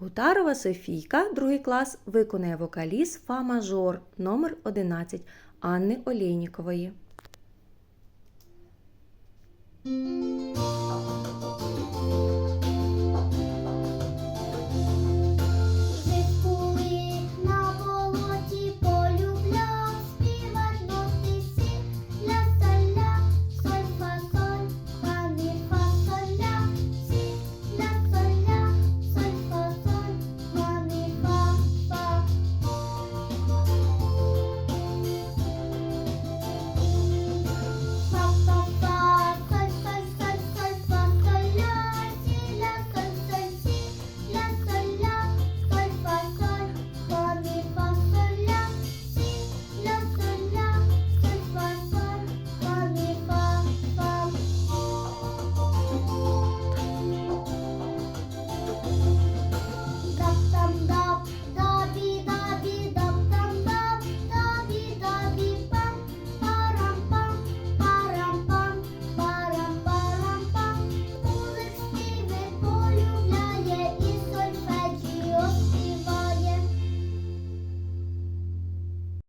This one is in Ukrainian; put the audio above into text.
Гутарова Софійка, другий клас, виконає вокаліз Фа мажор номер 11 Анни Олейнікової.